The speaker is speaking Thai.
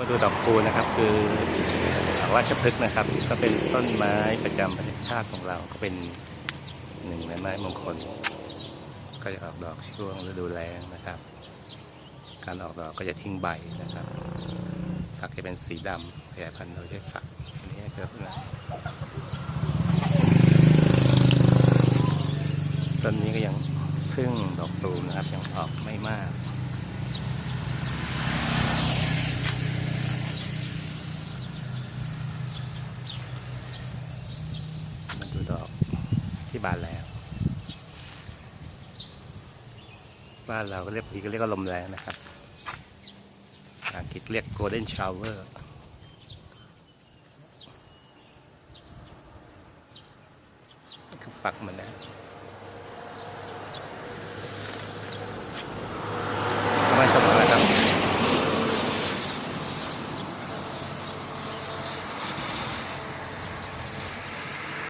มาดูดอกคูนะครับคือราชพฤกษ์นะครับ ก็เป็นต้นไม้ประจำประเทศชาติของเราก็เป็นหนึ่งในไม้มงคล ก็จะออกดอกช่วงฤดูแล้งนะครับ การออกดอกก็จะทิ้งใบนะครับ ฝักจะเป็นสีดำขยายพันธุ์โดยใช้ฝักอันนี้คือนะต้นนี้ก็ยังพึ่งดอกตูมนะครับยังออกไม่มาก ดูดอกที่บานแล้วบ้านเราก็เรียกอีก็เรียกว่าลมแรงนะครับภาษาอังกฤษเรียก golden shower คือฝักมันนะไม่สมบารณ์ครับ